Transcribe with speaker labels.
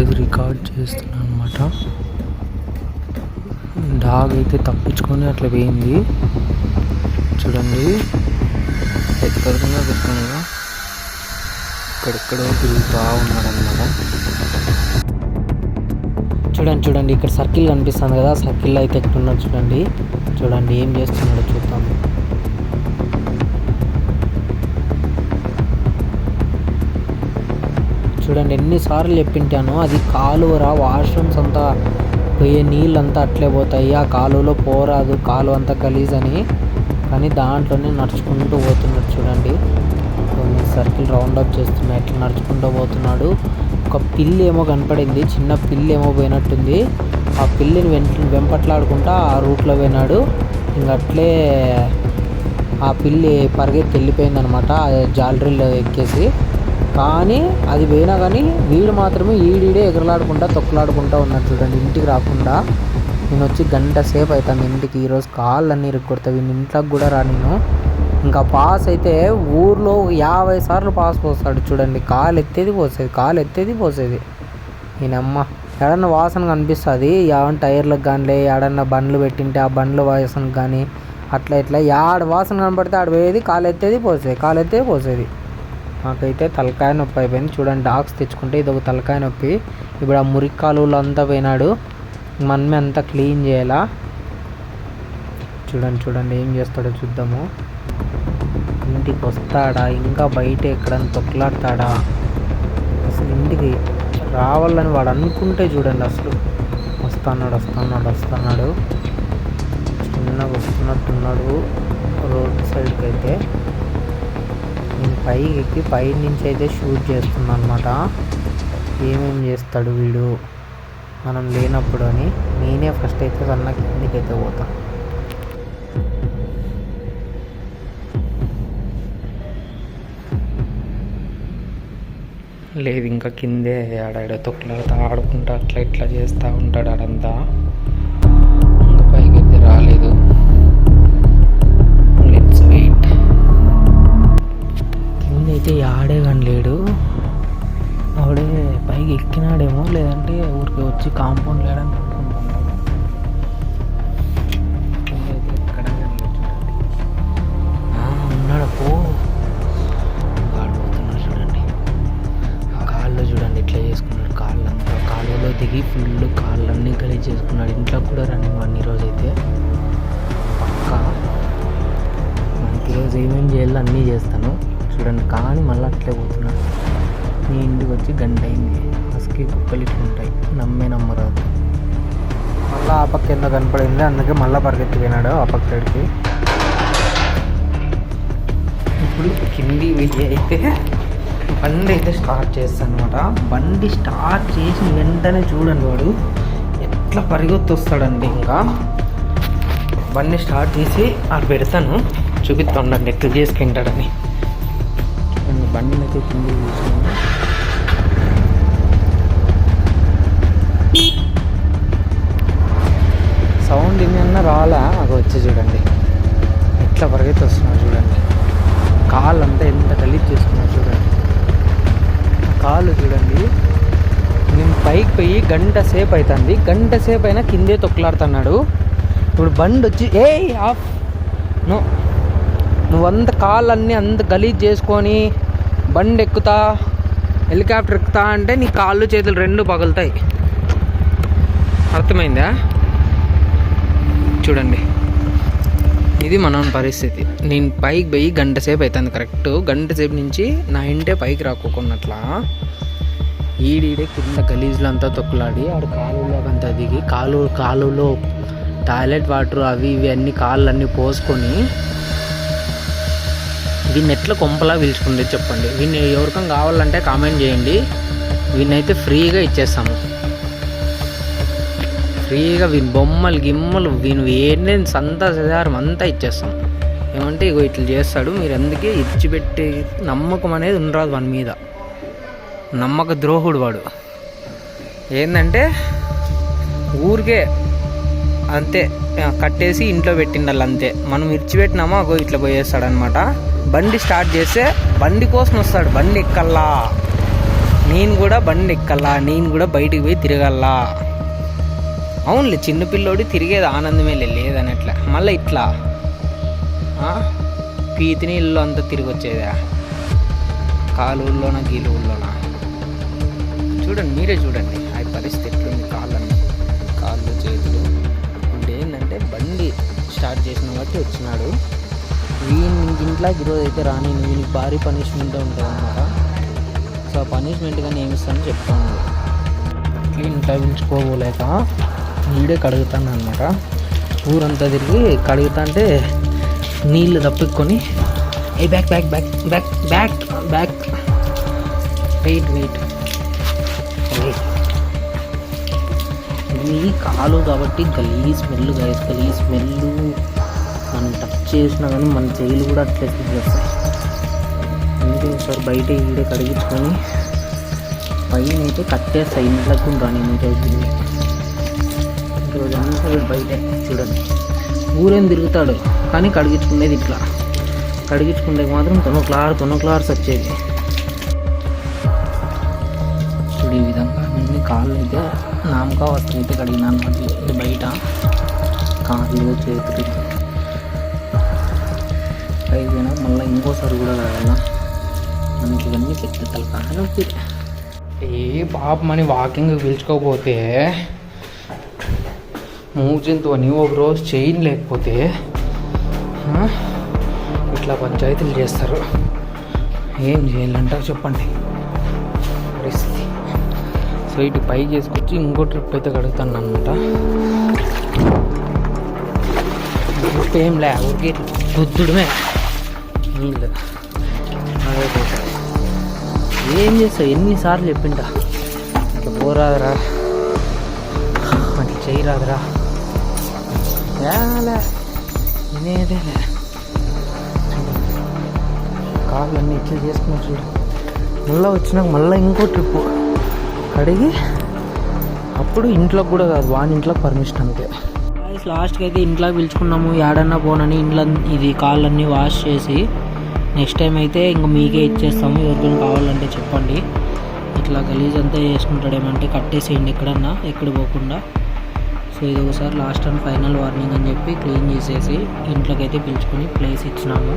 Speaker 1: ఇప్పుడైతే రికార్డ్ చేస్తున్నాను అనమాట డాగ్ అయితే తప్పించుకొని అట్లా పోయింది. చూడండి. ఎక్కడికన్నా పెట్టుకున్నా ఇక్కడెక్కడో తిరుగుతూ ఉన్నాడనమాట చూడండి చూడండి. ఇక్కడ సర్కిల్ కనిపిస్తుంది కదా. సర్కిల్ అయితే ఎక్కడున్నాడు చూడండి. చూడండి ఏం చేస్తున్నాడో చూద్దాం. చూడండి ఎన్నిసార్లు చెప్పింటాను అది కాలువరా వాష్రూమ్స్ అంతా పోయే నీళ్ళంతా అట్లే పోతాయి. ఆ కాలువలో పోరాదు కాలువ అంతా గలీజ్ అని కానీ దాంట్లోనే నడుచుకుంటూ పోతున్నాడు చూడండి. కొన్ని సర్కిల్ రౌండ్ అప్ చేస్తున్నాయి ఇట్లా నడుచుకుంటూ పోతున్నాడు. ఒక పిల్లి ఏమో కనపడింది చిన్న పిల్లి ఏమో పోయినట్టుంది. ఆ పిల్లిని వెంట వెంపట్లాడుకుంటా ఆ రూట్లో పోయినాడు. ఇంక అట్లే ఆ పిల్లి పరిగెత్తి వెళ్ళిపోయిందనమాట జాలరీలో ఎక్కేసి. కానీ అది పోయినా కానీ వీడు మాత్రమే ఈడీడే ఎగరలాడుకుంటా తొక్కలాడుకుంటా ఉన్నాడు చూడండి. ఇంటికి రాకుండా నేను వచ్చి గంట సేపు అవుతాను ఇంటికి. ఈరోజు కాళ్ళు అన్నీ ఇరుక్కొడతా వీడిని ఇంట్లోకి కూడా రా నేను. ఇంకా పాస్ అయితే ఊర్లో యాభై సార్లు పాస్ పోస్తాడు చూడండి. కాలు ఎత్తేది పోసేది కాలు ఎత్తేది పోసేది. ఈయనమ్మ ఎడన్నా వాసన కనిపిస్తుంది. ఏమన్నా టైర్లకు కానీ ఏడన్నా బండ్లు పెట్టింటే ఆ బండ్ల వాసనకు కానీ అట్లా ఇట్లా. యాడ వాసన కనపడితే ఆడ పోయేది కాలు ఎత్తేది పోసేది కాలు ఎత్తేది పోసేది. నాకైతే తలకాయ నొప్పి అయిపోయింది. చూడండి డాగ్స్ తెచ్చుకుంటే ఇది ఒక తలకాయ నొప్పి. ఇప్పుడు ఆ మురికి కాలువలు అంతా పోయినాడు. మనమే అంతా క్లీన్ చేయాలా? చూడండి చూడండి ఏం చేస్తాడో చూద్దాము. ఇంటికి వస్తాడా? ఇంకా బయట ఎక్కడన్నా తొక్కలాడతాడా? అసలు ఇంటికి రావాలని వాడు అనుకుంటే చూడండి అసలు. వస్తున్నాడు వస్తున్నాడు వస్తున్నాడు. చిన్నగా వస్తున్నట్టున్నాడు రోడ్ సైడ్కి అయితే నేను పైకి ఎక్కి పై నుంచి అయితే షూట్ చేస్తున్నాను అనమాట ఏమేం చేస్తాడు వీడు? మనం లేనప్పుడు అని. నేనే ఫస్ట్ అయితే సన్న కిందికైతే అయితే పోతా. లేదు ఇంకా కిందే ఆడాడ. తొక్కులాడుతా ఆడుకుంటా అట్లా ఇట్లా చేస్తూ ఉంటాడు ఆడంతా. ఊరికి వచ్చి కాంపౌండ్ లేడని అనుకుంటున్నాడు ఉన్నాడు పో. ఆడిపోతున్నాడు చూడండి. ఆ కాళ్ళు చూడండి ఇట్లా చేసుకున్నాడు కాళ్ళంతా. కాళ్ళలో దిగి ఫుల్ కాళ్ళన్నీ గలీజ్ చేసుకున్నాడు. ఇంట్లో కూడా రన్నింగ్ వాడిని ఈరోజు అయితే. పక్కా. మనకి ఈరోజు ఏమేం చేయాలో అన్నీ చేస్తాను. చూడండి కానీ మళ్ళీ అట్లే పోతున్నాడు. నీ ఇంటికి వచ్చి గంట అయింది. అసలు కుక్కలు ఉంటాయి. నమ్మే నమ్మరాదు. మళ్ళీ ఆ పక్క కింద కనపడింది? అందుకే మళ్ళీ పరిగెత్తిపోయినాడు ఆ పక్క సైడ్కి. ఇప్పుడు కింది వెయ్యి అయితే బండి అయితే స్టార్ట్ చేస్తాను అనమాట బండి స్టార్ట్ చేసిన వెంటనే చూడండి వాడు ఎట్లా పరిగెత్తి వస్తాడండి ఇంకా. బండి స్టార్ట్ చేసి అది పెడతాను. చూపిస్తుండండి ఎట్లా చేసుకుంటాడని. బండిని అయితే కింది చూసాను సౌండ్ అది వచ్చి చూడండి. ఎట్లా పరిగెత్తి వస్తున్నారు చూడండి. కాళ్ళు అంతా ఎంత గలీజ్ చేసుకున్నాడు చూడండి. కాళ్ళు చూడండి. నేను పైకి పోయి గంట సేపు అవుతుంది గంట సేపు అయినా కిందే తొక్కులాడుతున్నాడు. ఇప్పుడు బండి వచ్చి ఏ ఆఫ్. నో. నువ్వంత కాళ్ళన్నీ అంత గలీజ్ చేసుకొని బండి ఎక్కుతా హెలికాప్టర్ ఎక్కుతా అంటే నీ కాళ్ళు చేతులు రెండు పగులుతాయి. అర్థమైందా? చూడండి. ఇది మన పరిస్థితి. నేను పైకి పోయి గంట సేపు అవుతుంది కరెక్ట్ గంట సేపు నుంచి నా ఇంటే పైకి రాకోకున్నట్లా. ఈడీడే కింద గలీజ్లో అంతా తొక్కులాడి ఆడు కాలువలో అంతా దిగి కాలు కాలువలో టాయిలెట్ వాటర్ అవి ఇవి అన్ని కాళ్ళు అన్నీ పోసుకొని దీన్ని ఎట్లా కొంపలా పిలుచుకుంటే చెప్పండి. వీన్ని ఎవరికం కావాలంటే కామెంట్ చేయండి. వీడిని అయితే ఫ్రీగా ఇచ్చేస్తాము. ఫ్రీగా వీని బొమ్మలు గిమ్మలు వీని ఏంటి సంత సదారం అంతా ఇచ్చేస్తాం. ఏమంటే ఇగో ఇట్లా చేస్తాడు మీరు అందుకే ఇచ్చిపెట్టే నమ్మకం అనేది ఉండరాదు వాని మీద. నమ్మక ద్రోహుడు వాడు. ఏంటంటే ఊరికే అంతే కట్టేసి ఇంట్లో పెట్టిండాలి అంతే మనం ఇచ్చిపెట్టినామా అగో ఇట్లా పోయేస్తాడనమాట. బండి స్టార్ట్ చేస్తే బండి కోసం వస్తాడు బండి ఎక్కల్లా? నేను కూడా బండి ఎక్కల్లా? నేను కూడా బయటికి పోయి తిరగల్లా? అవునులే చిన్నపిల్లోడి తిరిగేది ఆనందమే లే, లేదనట్లే. మళ్ళీ ఇట్లా పీతిని ఇల్లు అంతా తిరిగి వచ్చేదా కాలువల్లోన గీలువుల్లోనా చూడండి మీరే చూడండి. ఆ పరిస్థితి ఎట్లుంది కాళ్ళని కాళ్ళు చేతులు ఇప్పుడు ఏంటంటే బండి స్టార్ట్ చేసిన బట్టి వచ్చినాడు. వీని ఇంట్లో ఈరోజు అయితే రాని వీనికి భారీ పనిష్మెంట్ ఉంటుంది అనమాట సో ఆ పనిష్మెంట్ కానీ ఏమి చెప్తాను. ఇట్లా ఉంచుకోలేక వీడే కడుగుతాను అనమాట ఊరంతా తిరిగి కడుగుతా అంటే నీళ్ళు తప్పికొని ఏ back back back back back back wait wait wait ఇది కాలు కాబట్టి గలీ స్మెల్ గైస్ గలీ స్మెల్. మనం టచ్ చేసినా కానీ మన చేయిలు కూడా అట్లే చేస్తాయి అందుకే ఒకసారి బయట ఈడే కడిగించుకొని పైన అయితే కట్టేస్తాయి ఇంట్లోకి రాని ఈరోజు అవుతుంది ఈరోజు అంతా బయట? చూడండి. ఊరేం తిరుగుతాడు కానీ కడిగించుకునేది ఇట్లా. కడిగించుకునే మాత్రం తొనక్లారు తొనక్లారు వచ్చేది ఇప్పుడు ఈ విధంగా అన్ని కాళ్ళు అయితే నామకా వస్త్రం అయితే కడిగినాను. అనమాట ఇది బయట. కాళ్ళు చేతులు. అయిపోయినా మళ్ళీ ఇంకోసారి కూడా కడగల. మనకి ఇవన్నీ చెప్తే తలకాయ ఏ ఏ పాపమని వాకింగ్ పిలుచుకోకపోతే మూజంతో ఒక ఒకరోజు చైన్ లేకపోతే ఇట్లా పంచాయతీలు చేస్తారు. ఏం చేయాలంటారు చెప్పండి. పరిస్థితి. సో ఇటు పై చేసుకొచ్చి ఇంకో ట్రిప్ అయితే కడుగుతాను అనమాట ట్రిప్ ఏం లే ఊరికి బుద్ధుడమే అదే ఏం చేస్తావు? ఎన్నిసార్లు చెప్పింటా అట్లా పోరాదరా. అట్లా చేయరాదరా. యాలే కాళ్ళు కాళ్ళన్నీ ఇట్లా చేసుకున్నా చూడు. మళ్ళీ వచ్చినాక మళ్ళీ ఇంకో ట్రిప్ కడిగి అప్పుడు ఇంట్లోకి కూడా కాదు వాని ఇంట్లోకి పర్మిషన్ అంతే. లాస్ట్కి అయితే ఇంట్లోకి పిలుచుకున్నాము. ఏడన్నా పోనని ఇంట్లో ఇది కాళ్ళన్నీ వాష్ చేసి నెక్స్ట్ టైం అయితే ఇంక మీకే ఇచ్చేస్తాము. ఎవరికైనా కావాలంటే చెప్పండి. ఇట్లా గలీజ్ అంతా చేసుకుంటాడేమంటే కట్టేసేయండి ఎక్కడన్నా ఎక్కడ పోకుండా. సో ఇది ఒకసారి లాస్ట్ అండ్ ఫైనల్ వార్నింగ్ అని చెప్పి క్లీన్ చేసేసి ఇంట్లోకి అయితే పిలుచుకొని ప్లేస్ ఇచ్చినాము.